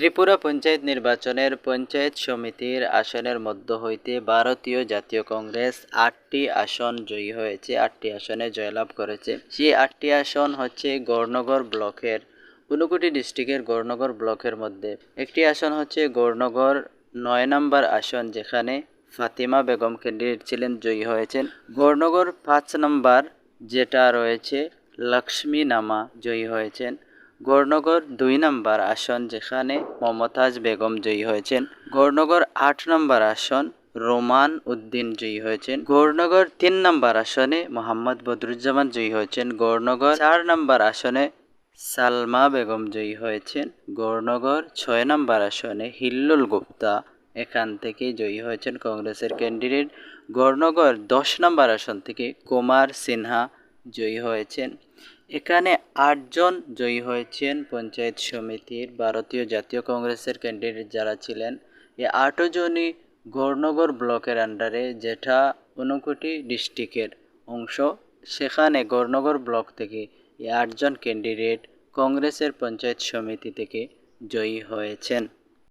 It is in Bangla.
ত্রিপুরা পঞ্চায়েত নির্বাচনের পঞ্চায়েত সমিতির আসনের মধ্য হইতে ভারতীয় জাতীয় কংগ্রেস আটটি আসন জয়ী হয়েছে, আটটি আসনে জয়লাভ করেছে। সেই আটটি আসন হচ্ছে গৌরনগর ব্লকের ঊনকোটি ডিস্ট্রিক্টের গৌরনগর ব্লকের মধ্যে। একটি আসন হচ্ছে গৌরনগর নয় নম্বর আসন, যেখানে ফাতিমা বেগম ক্যান্ডিডেট ছিলেন, জয়ী হয়েছেন। গৌরনগর পাঁচ নম্বর, যেটা রয়েছে লক্ষ্মী নামা জয়ী হয়েছেন। গৌরনগর দুই নম্বর আসন যেখানে মমতাজ বেগম জয়ী হয়েছেন। গৌরনগর আট নম্বর আসন রোমান উদ্দিন জয়ী হয়েছেন। গৌরনগর তিন নম্বর আসনে মোহাম্মদ বদরুজ্জামান জয়ী হয়েছেন। গৌরনগর চার নম্বর আসনে সালমা বেগম জয়ী হয়েছেন। গৌরনগর ছয় নম্বর আসনে হিল্লুল গুপ্তা এখান থেকে জয়ী হয়েছেন কংগ্রেসের ক্যান্ডিডেট। গৌরনগর দশ নম্বর আসন থেকে কুমার সিনহা জয়ী হয়েছেন। এখানে আটজন জয়ী হয়েছেন পঞ্চায়েত সমিতির, ভারতীয় জাতীয় কংগ্রেসের ক্যান্ডিডেট যারা ছিলেন। এই আটও জনই গৌরনগর ব্লকের আন্ডারে যেটা ঊনকোটি ডিস্ট্রিক্টের অংশ। সেখানে গৌরনগর ব্লক থেকে এই আটজন ক্যান্ডিডেট কংগ্রেসের পঞ্চায়েত সমিতি থেকে জয়ী হয়েছেন।